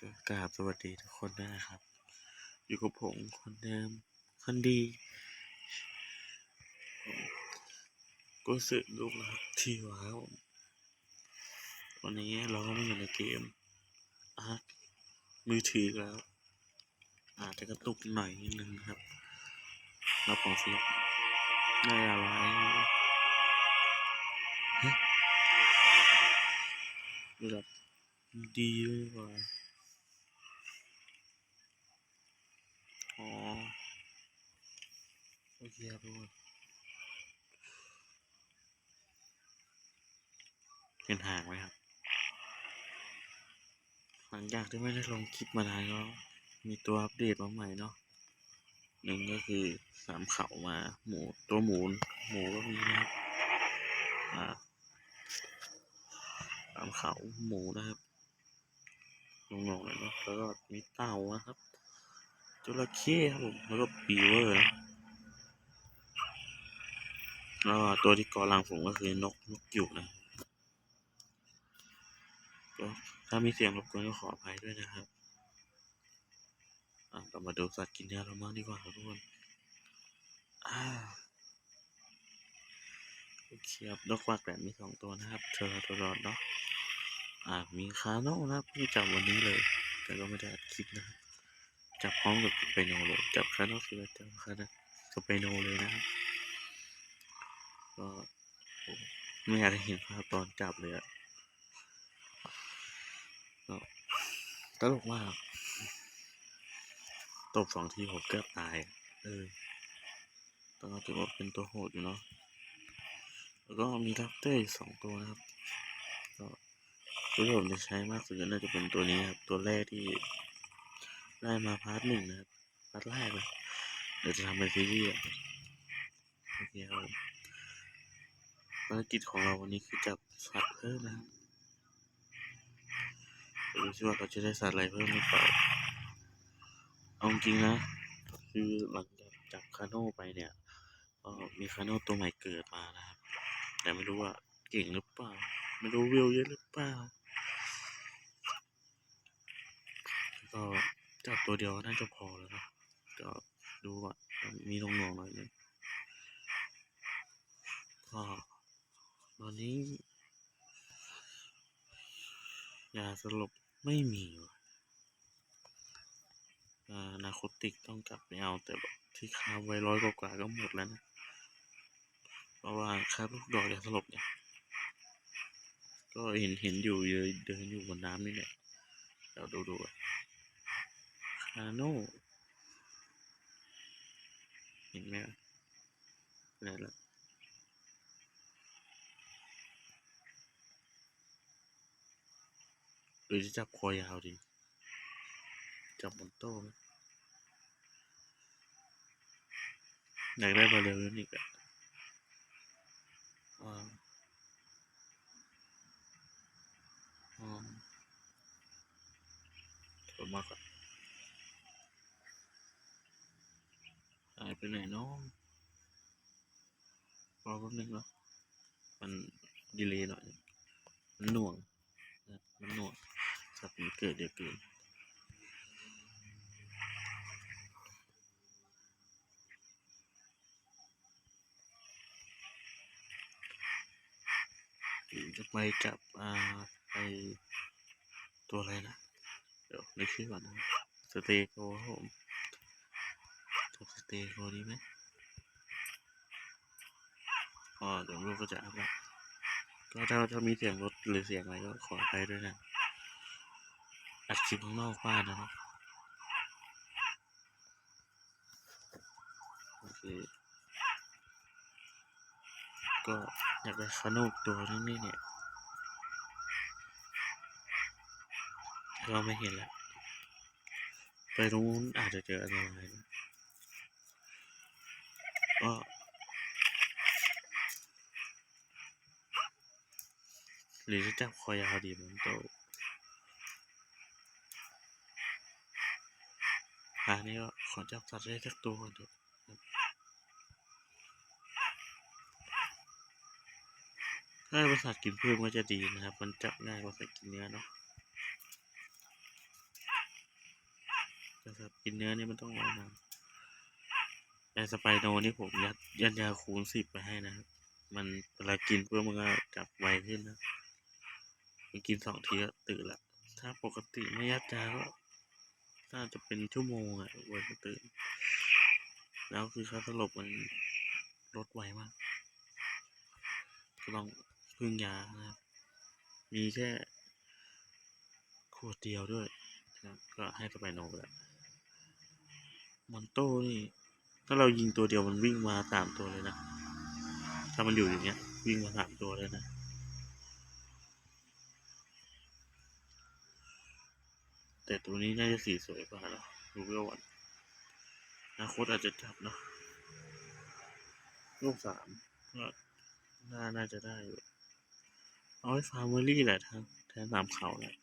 ก็กราบสวัสดีทุกคนด้วยนะครับ อยู่กับผมคนเดิมคนดีก็สึกลูกรักที่ว้าววันนี้เราก็ไม่อยู่ในเกมอาร์ตมือถือแล้ว อาจจะกระตุกหน่อยนิดนึงครับ เราของเสียได้อะไรฮะระดับ ดีเลยว่ะอ๋อโอเคครับทุกคนเห็นห่างไหมครับ หลังจากที่ไม่ได้ลงคลิปมานานก็มีตัวอัปเดตมาใหม่เนาะหนึ่งก็คือสามเข่ามาหมูตัวหมูหมูก็มีนะครับสามเขาหมูนะครับ ลงๆเลยเนาะแล้วก็มีเต่านะครับจระเข้ครับผมแล้วก็ปีเวอร์นะแล้วตัวที่ก่อรังผมก็คือนกนกหยุกนะก็ถ้ามีเสียงรบกวนก็ขออภัยด้วยนะครับอะเรามาดูสัตว์กินเนื้อเราบ้างดีกว่าครับทุกคนอ่าโอเคครับนกกวักแบบมีสองตัวนะครับเทอร์โทรอดเนาะ อ่ามีคาโน่นะเพิ่งจับวันนี้เลย แต่ก็ไม่ได้อัดคลิปนะครับจับพร้อมกับสเปโนเลยจับคาโน่คือจับคาโน่สเปโนเลยนะครับก็ไม่อยากให้เห็นภาพตอนจับเลยอะก็ตลกมากตบสองทีผมเกือบตายอะเออแตก็ถือว่าเป็นตัวโหดอยู่เนาะ แล้วก็มีดับเตอร์อีกสองตัวนะครับ ตัวที่ผมจะใช้มากสุดน่าจะเป็นตัวนี้ครับ ตัวแรกที่ได้มาพาร์ทหนึ่งนะครับ พาร์ทแรกเลยเดี๋ยวจะทำเป็นซีรีส์โอเคครับภารกิจของเราวันนี้คือจับสัตว์เพิ่มนะครับดูซิว่าเราจะได้สัตว์อะไรเพิ่มหรือเปล่า เอาจริงนะ คือหลังจากจับคาโน่ไปเนี่ยก็มีคาโน่ตัวใหม่เกิดมานะครับ แต่ไม่รู้ว่าเก่งหรือเปล่า ไม่รู้วิวเยอะหรือเปล่า ก็จับตัวเดียวน่าจะพอแล้วนะก็ดูว่ามีลงนวงๆหน่อยนึงก็ตอนนี้ยาสลบไม่มีว่ะอ่านาคติกต้องกลับไปเอาแต่ที่ค้าไว้ร้อยกว่าก็หมดแล้วนะ เพราะว่าค่าลูกดอกยาสลบเนี่ยก็เห็นเห็นอยู่เดินเดินอยู่บนน้ำนี่แหละเดียวดูดูอะาโน่เห็นไหมอะไปไหนละหรือจะจับคอยาวดี จับบนโต๊ะไหมอยากได้บาเรลนี่อีกอะว้าอ๋อสวยมากอะหา ไปไหนเนาะรอแป๊บนึงเนาะมันดีเลย์หน่อย มันหน่วงนะมันหน่วงสัตว์มันเกิดเดี๋ยวเกินเดี๋ยวจะไปจับอ่าไปตัวอะไรนะ เดี๋ยวนึกชื่อก่อนนะ สเตโกครับผม จับสเตโกดีไหมก็เดี๋ยวลูกก็จะอัพละก็ถ้าถ้ามีเสียงรถหรือเสียงอะไรก็ขอไปด้วยนะอัดคลิปข้างนอกบ้านนะครับโอเคก็อยากได้คาโนกตัวนึงนี่เนี่ยก็ไม่เห็นแล้วไปตรงนู้นอาจจะเจออันตรนะ ก็หรือจะจับคอยาวดีมันโตอันนี้ก็ขอจับสัตว์ได้สักตัวก่อนเถอะถ้าเป็นสัตว์กินพืชก็จะดีนะครับ มันจับง่ายกว่าสัตว์กินเนื้อเนาะแต่สัตว์กินเนื้อนี่มันต้องรวนาน แต่สไปโนนี่ผมยัดยัดยาคูณสิบไปให้นะครับ มันเวลากินเพื่อมันก็จับไวขึ้นนะมันกินสองทีก็ตื่นละ ถ้าปกติไม่ยัดยาก็น่าจะเป็นชั่วโมงอะกว่าจะตื่น แล้วคือค่าสลบมันลดไวมาก ก็ต้องพึ่งยานะครับ มีแค่ขวดเดียวด้วยนะก็ให้สไปโนไปล้วมอนโต้นี่ ถ้าเรายิงตัวเดียวมันวิ่งมาสามตัวเลยนะ ถ้ามันอยู่อย่างเงี้ย วิ่งมาสามตัวเลยนะ แต่ตัวนี้น่าจะสีสวยกว่าเนอะดูเวลวันอนาคตอาจจะจับเนาะลูกสามก็น่าน่าจะได้อยู่เอาไว้ฟาร์มเมอรี่แหละทางแทนสามเขาแหละ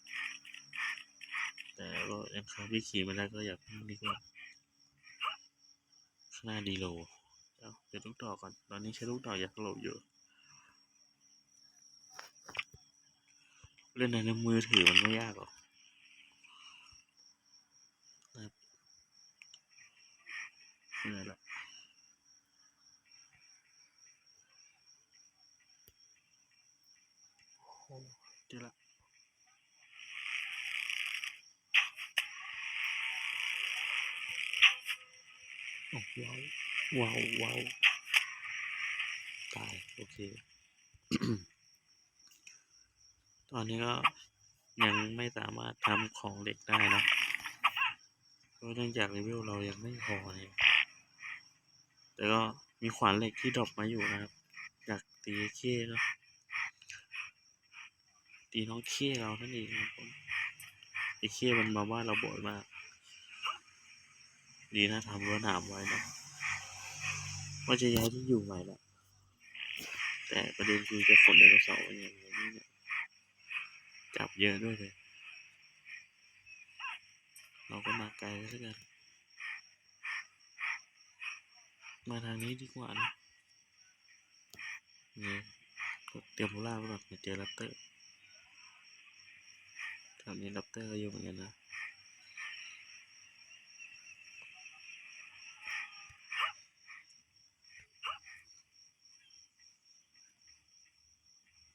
แต่ก็ยังคาพี่ขี่ม่ได้ก็อยากพึ่ดีกว่า หน้าดีโลเดี๋ยวลูกต่อก่อน ตอนนี้ใช้ลูกต่ออยากโหลอยู่ เล่นในมือถือมันไม่ยากหรอกนะครับเหนื่อยละโอ้โหเจอละโอ้ ว้าวว้าวตายโอเค ตอนนี้ก็ยังไม่สามารถทำของเหล็กได้นะเพราะเนื่องจากเลเวลเรายังไม่พอเนี่ยแต่ก็มีขวานเหล็กที่ดรอปมาอยู่นะครับจากตีเค้เนาะตีน้องเค้เรานั่นเองครับผมไอเคมันมาบ้านเราบ่อยมาก ดีนะทำรั้วหนามไว้นะ ว่าจะย้ายที่อยู่ใหม่ละแต่ประเด็นคือจะขนไดโนเสาร์ยังไงเนี่ยจับเยอะด้วยเลย เราก็มาไกลแล้วกัน มาทางนี้ดีกว่านะนี่กดเตรียมโพล่าไว้ก่อนเดี๋ยวเจอแรปเตอร์แถวนี้แรปเตอร์ก็เยอะเหมือนกันนะ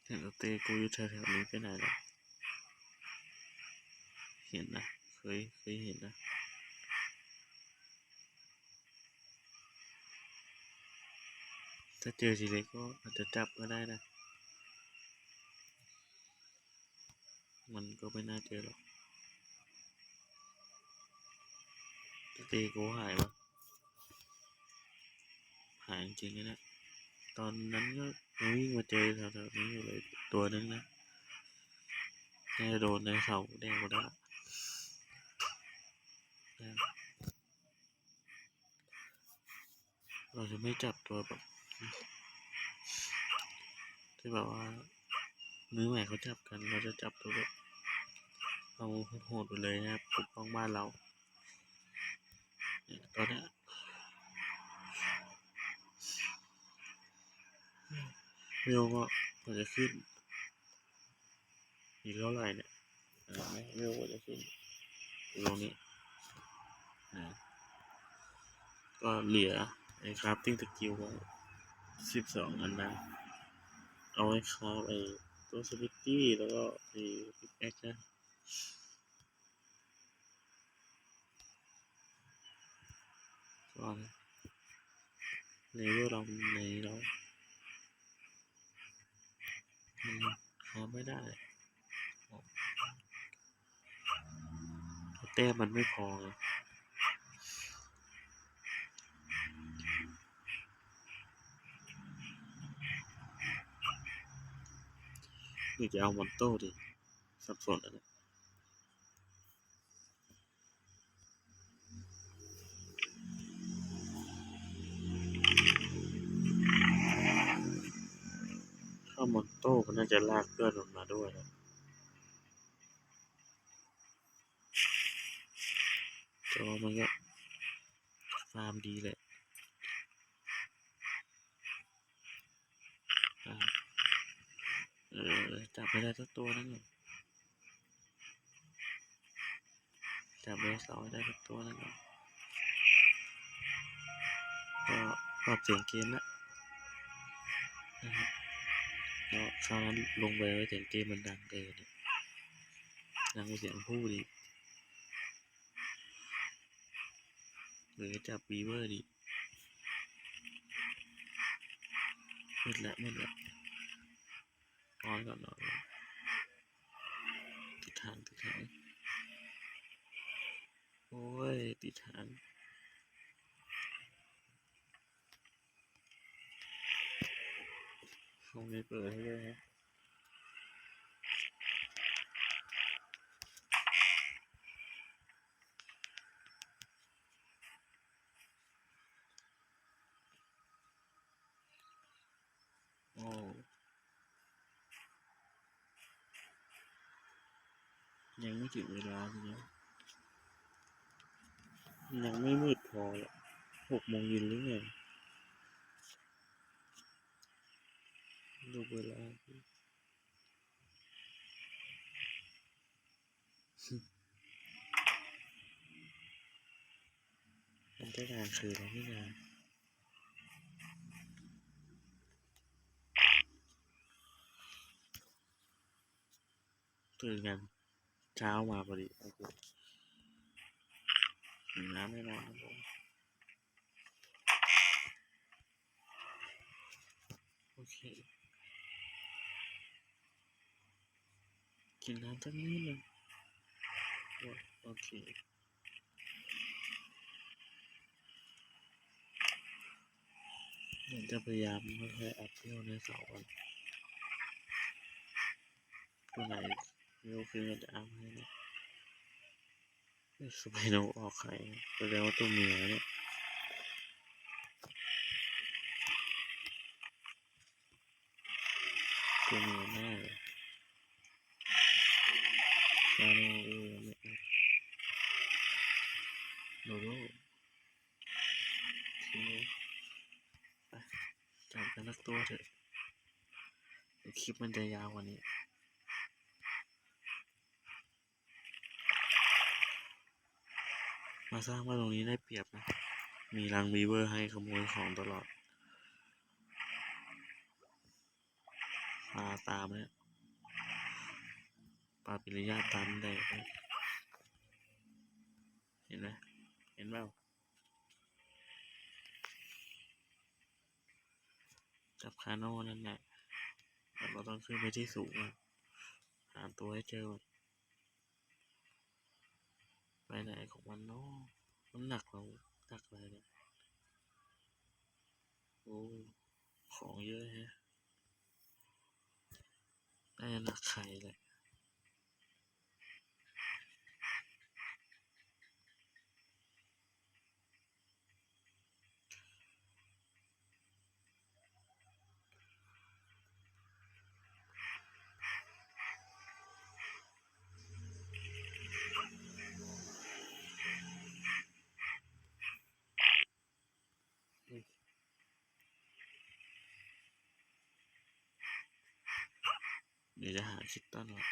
เห็นแรปเตอร์กูอยู่แถวๆนี้ไปไหนแล้วเห็นนะเคยเคยเห็ นนะถ้าเจอนนั้นก็มาเจอหรอกตีกูหายวะหายจริงๆนะเนี่ยตอนนั้นก็ยังวิ่งมาเจอแถวๆนี้อยู่เลยตัวนึงนะน่าจะโดนในเสาแดงก็ได้นะเราจะไม่จับตัวแบบที่แบบว่ามือใหม่เขาจับกัน เราจะจับตัวแบบเราโหดไปเลยนะครับปกป้องบ้านเราตอนนี้ เร็วก็กว่าจะขึ้นอีกเท่าไหร่เนี่ยอ่าไม่เร็วกว่าจะขึ้นตรงนี้นะก็เหลือไอ้คราฟติ้งสกิลไว้สิบสองอันนะเอาไว้คราฟไอ้ตัวสปิตตี้แล้วก็ไอ้พิกแอคนะก่อนในเวลเราในเรา มันคราไม่ได้แต้มมันไม่พอไงหรือจะเอามอนโต้ดิสับสนแล้วามอนโต้มันน่าจะลากเพื่อนมันมาด้วยนะแต่ว่ามันก็ฟาร์มดีแหละเออจับไม่ได้สักตัวนั่นไงจับเบสเอาให้ได้สักตัวนั่นไงก็ปรับเสียงเกมละนะครับ ก็คราวนั้นลงไปไว้เสียงเกมมันดังเกินดังว่าเสียงพูดอีกหรือจับวีเวอร์ดิมืดละมืดละนอนก่อนนอนติดทางติดทางโอ้ยติดทาง ห้องไม่เปิดให้ด้วยฮะโอ้ยังไม่ถึงเวลาเนี้ยยังไม่มืดพอหกหกโมงเย็นหรือไง ดูเวลาดิมันจะนานคือแล้วไม่นานตื่นกันเช้ามาพอดีโอ้โหน้ำไม่นอนครับผมโอเค กินน้ำสักนิดหนึ่งโอเคเดี๋ยวจะพยายามไม่ค่อยอัพเที่ยวในเสาร์วันตัวไหนเร็วขึ้นก็จะอัพให้นะเอ้ยสไปโนออกไข่แสดงว่าตัวเมียเนี่ยตัวเมียแน่เลยชาโนเออไม่อัพโดโดทีนี้ จับกัน สักตัวเถอะคลิปมันจะยาวกว่านี้มาสร้างบ้านตรงนี้ได้เปรียบนะ มีรังบีเวอร์ให้ขโมยของตลอดปลาตามเนี่ยปลาปิริยาตามได้ไหมเห็นไหมเห็นเปล่า กับคาโน่นั่นแหละแต่เราต้องขึ้นไปที่สูงอะหาตัวให้เจอก่อนไปไหนของมันเนาะมันหนักเราหนักอะไรเนี่ยโอ้ของเยอะแฮะน่าจะหนักไข่เลยเดี๋ยวจะ คิดต้นก่อ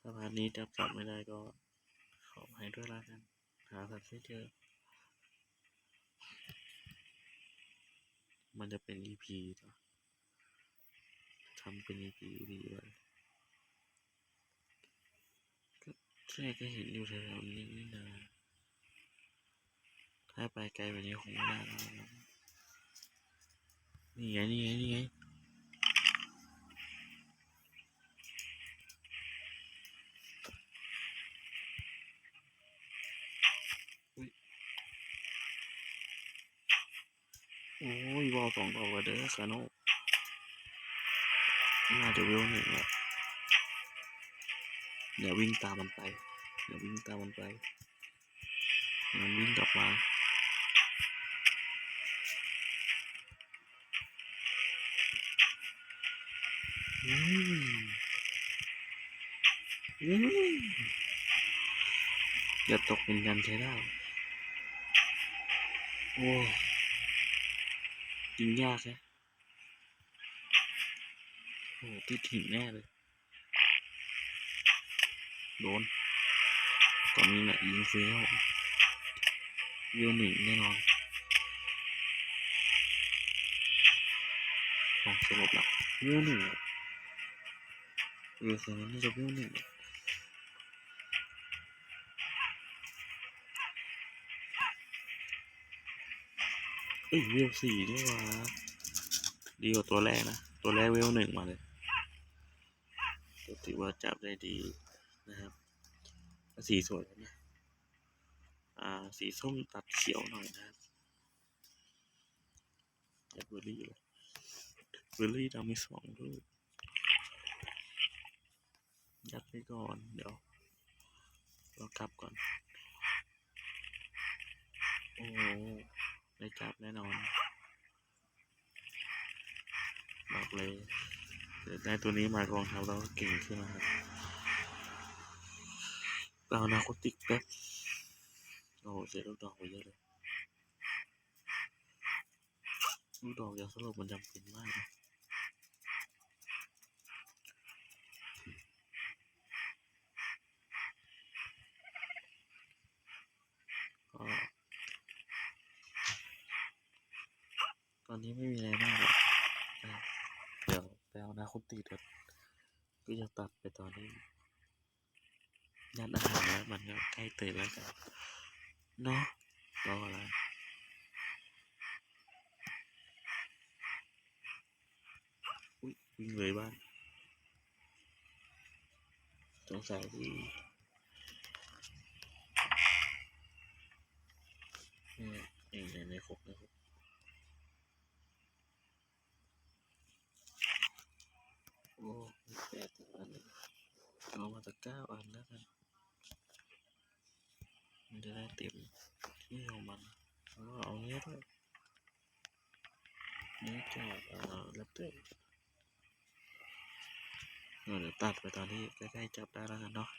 สะพานนี้จับสัตว์ไม่ได้ก็ขอให้ด้วยละกัน หาสัตว์ไม่เจอ มันจะเป็น EP ต่อทำเป็น EP ดีเลยก็ใช่ก็เห็นอยู่แถวๆนี้นี่นาถ้าไปไกลกว่านี้คงไม่ได้แล้วนะนี่ไง นี่ไง นี่ไง อ้ยบอลสองดอกเลยเด้อคาโนน่าจะเวหนึ่งแล้วเดี๋ยววิ่งตามมันไป เดี๋ยววิ่งตามมันไป มันวิ่งกลับมาอืมอืมอย่าตกเป็นกันใช้ได้โอ้ ยิงยากแฮะโอ้ติดหินแน่เลย โดนตอนนี้แหละยิงฟรีแล้ววิวหนึ่งแน่นอนของสลบละวิวหนึ่งอะวิวสองนี่จะวิวหนึ่ง เอ้ยวิวสี่ด้วยวะดีกว่าตัวแรกนะ ตัวแรกวิวหนึ่งมาเลยก็ถือว่าจับได้ดีนะครับสีสวยนะอ่าสีส้มตัดเขียวหน่อยนะครับแอดเบอร์รี่เลยเบอร์รี่ดำมีสองลูกยัดไปก่อนเดี๋ยวเรากลับก่อน โอ้ ได้จับแน่นอน บอกเลยเดี๋ยวได้ตัวนี้มากองทัพเราก็เก่งขึ้นนะครับเรานาโคติกแป๊บโอ้โหเสียลูกดอกไปเยอะเลยลูกดอกยาสลบมันจำเป็นมากนะก็ตอนนี้ ไม่มีอะไรมากหรอกนะเดี๋ยวไปเอานาคุติดก็จะตัดไปตอนนี้ยัดอาหารแล้วมันก็ใกล้ตื่นแล้วกันเนาะรออะไรอุ้ยวิ่งเลยบ้านสงสัยที่เนี่ยเองในในครบนะครับโอ้มีแปดอันเลย เอามาสักเก้าอันแล้วกัน มันจะได้เต็มที่ของมันแล้วก็เอาเนี้ยด้วยเนี้จากเอ่อแรปเตอร์เดี๋ยวตัดไปตอนที่ใกล้ๆจับได้แล้วกันเนาะ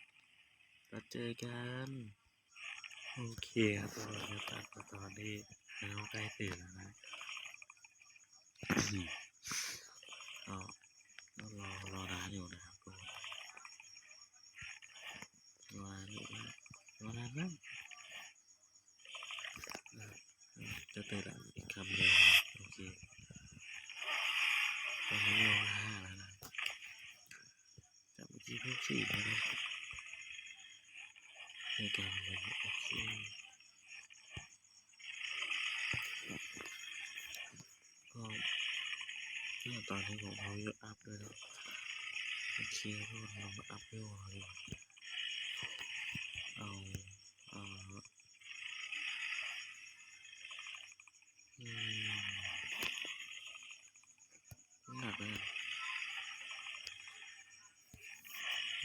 แล้วเจอกัน โอเคครับเราจะตัดไปตอนที่แล้วใกล้ตื่นแล้วนะอืมก็ก็รอรอนานอยู่นะครับทุกคนรอนานอยู่นะรอ นานจะเตะหลังอีกคำเดียวโอเคตอนนี้เราห้าแล้วนะจากเมื่อกี้เพิ่มสี่แล้วนะในการเลยโอเคก็เนี่ยตอนนี้ผมเอาเยอะอัพด้วยนะโอเคพวกเรามาอัพเวลเราดีกว่าเอาเอา อืมน้ำหนักเลย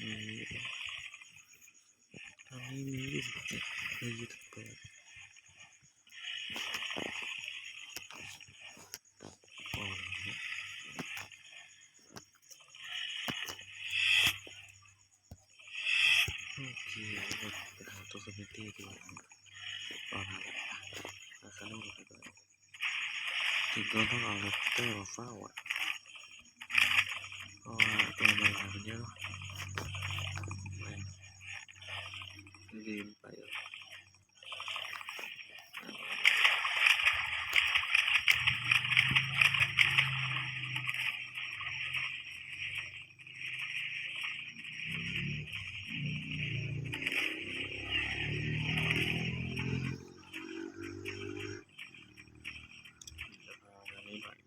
มีตอนนี้มียี่สิบเจ็ดในยี่สิบแปดอ่อนนะ ที่เป็นของตัวสปิตี้ที่ตอนนั้นราคาโลกไปก่อนถึงก็ต้องเอาแรปเตอร์มาเฝ้าอะเพราะว่าตัวมันลายมันเยอะไม่ลืมไปอะจะเอาอันนี้หน่อย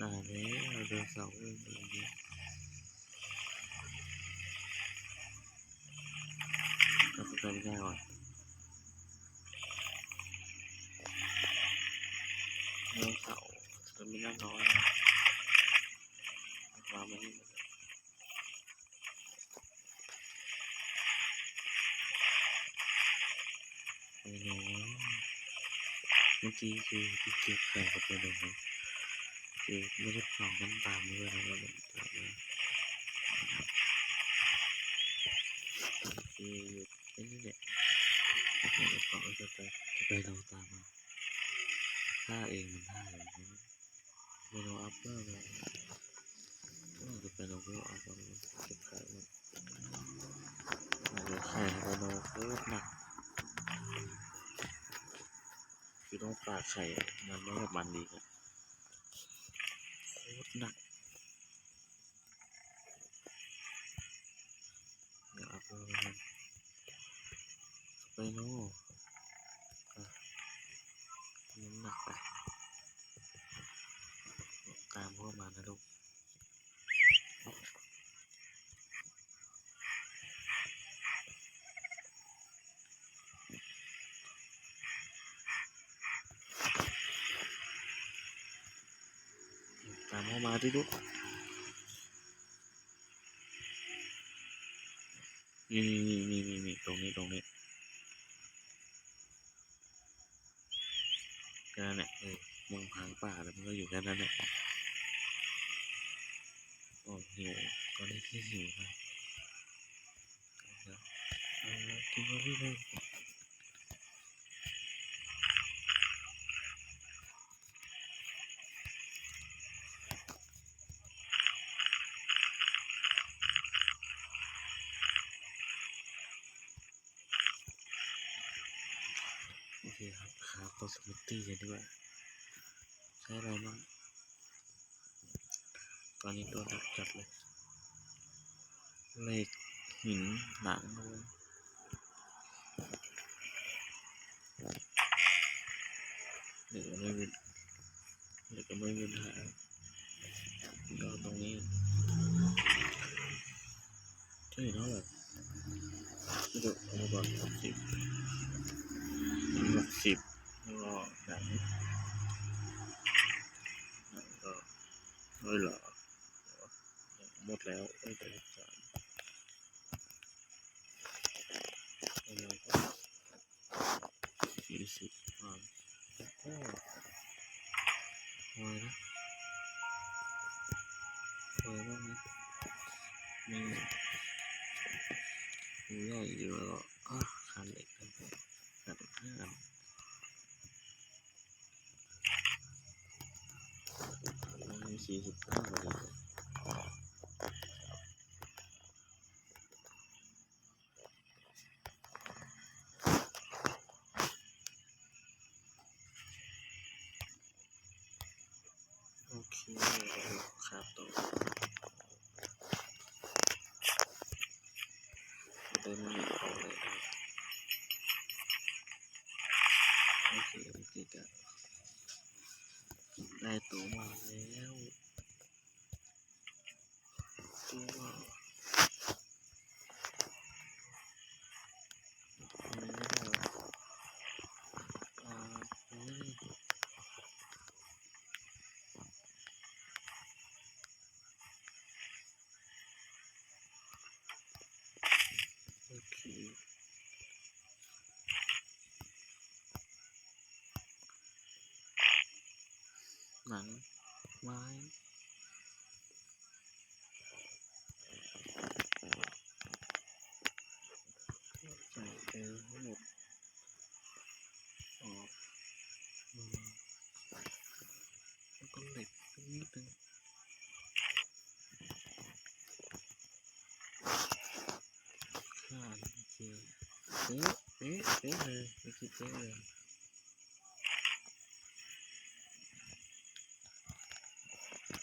น้ำมัน อ่านี้ เราเดินเสาเองอย่างนี้ก็จะเป็นง่ายก ว่าเดินเสาจะมีน้น้อไม่ให้หมดเลยโอ้โหเมื่อกี้คือที่เก็บใส่กับไปเลยนะคือไม่ได้เผากันตามด้วยนะครับผมตามเลยอยู่แค่นี้แหละเคเดี๋ยวก่อนจะไปจะไปเราตามมาถ้าเองมันได้อยู่นะไปเราอัพเดทเลยก็จะไปเราก็อัพเราเก็บไข่มันจะไข่ไปเราโคตรหนักคือต้องปาดไข่มันไม่แบบมันดีคตรห นัามพ่อมาดิลูกนี่นี่นี่นี่นี่ตรงนี้ตรงนี้แค่นั้นแหละเออมองทางป่าแล้วมันก็อยู่แค่นั้นแหละโอ้หิวก็ได้แค่หิวครับเอาละกินไปเรื่อยๆโอเคครับครับตัวสมูทตี้กัน ดีกว่าใช้อะไรบ้าง ตอนนี้ตัวหนักจัดเลยเหล็กหินหนังเลยเดี๋ยวไม่มีเดี๋ยวก็ไม่มีปัญหาก็ตรงนี้จะเห็นเท่าไหร่ก็จะเอาก่อนสิบหกสิบ สี่สิบห้าพอดีเลยโอเคครับต่อเดิน หนัง ไม้ใส่เอวทั้งหมดออกอืมแล้วก็เหล็กตรงนี้นึงข้าโอเคเป๊ะเป๊ะเป๊ะเลยไม่คิดเป๊ะเลยโ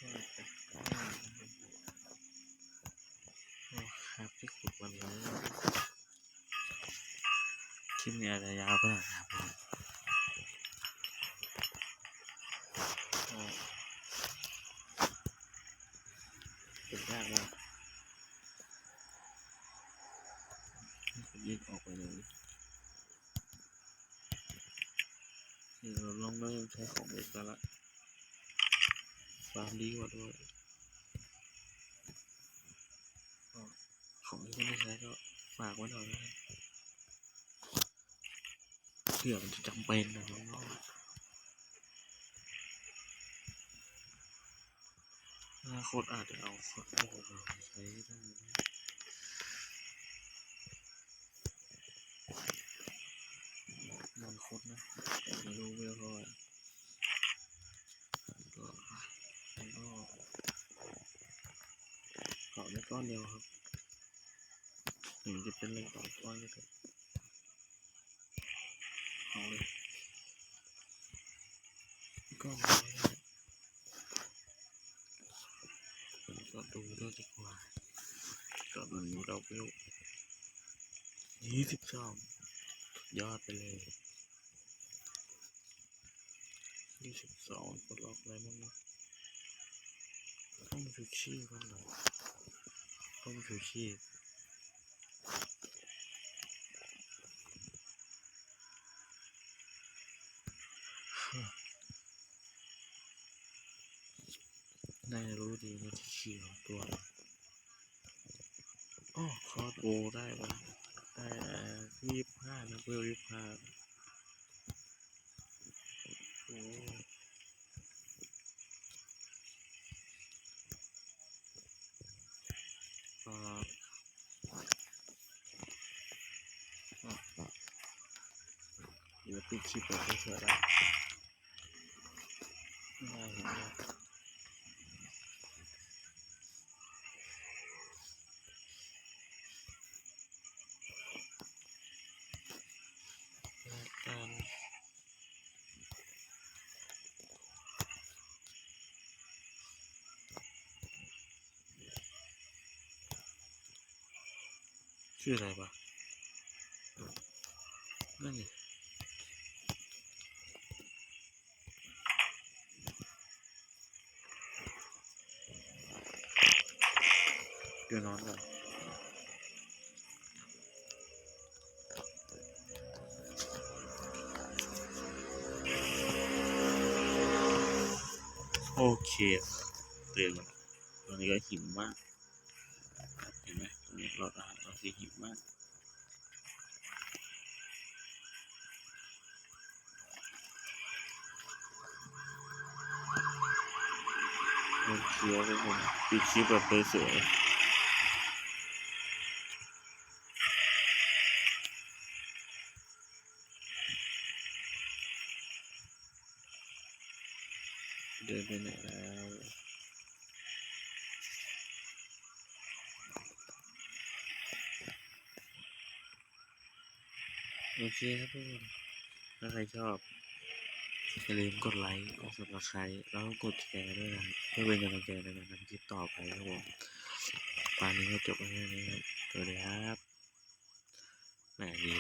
อ้ครับที่ขุดวันนี้คลิปนี้อาจจะยาวไปหน่อยนะครับโอ้เก็บยากมากยิงออกไปเลยนี่ เราลองเริ่มใช้ของเด็กแล้วละฟาร์มดีกว่าด้วยของที่ไม่ใช้ก็ฝากไว้หน่อยนะเผื่อมันจะจำเป็นนะน้องๆอนาคตอาจจะเอาคอนโดมาใช้ได้นะ คตนะแต่ไม่รู้เวลเท่าไหร่ก็แล้วก็เกาะได้ก้อนเดียวครับถึงจะเป็นเล็กต่อก้อนก็เถอะเอาเลยก็ม่ได้ผมก็ดูด้วยดีกว่าก็มันมีเราเวลยี่สิบสองยอดไปเลย ยี่สิบสองปลดล็อกอะไรบ้างนะต้องชูชีพบ้างหรอต้องชูชีพน่าจะรู้ดีนะที่ชีพของตัวอะไรอ๋อคอร์ดโบได้ปะได้ยี่สิบห้านะเพื่อยี่สิบห้า เดี๋ยวปิดค ตื่นมาตอนนี้ก็หิวมาก เห็นไหมตรงนี้เราอาหารเราสีหิวมากโอเคครับผมปิดคลิปแบบสวยเดินไปไหนแล้ว เคครับทุกคนถ้าใครชอบอย่าลืมกดไลค์กดซับสไคร้แล้วก็กดแชร์ด้วยนะครับเพื่อเป็นกำลังใจในการทำคลิปต่อไปครับผมตอนนี้ก็จบแค่นี้ครับสวัสดีครับแหมดี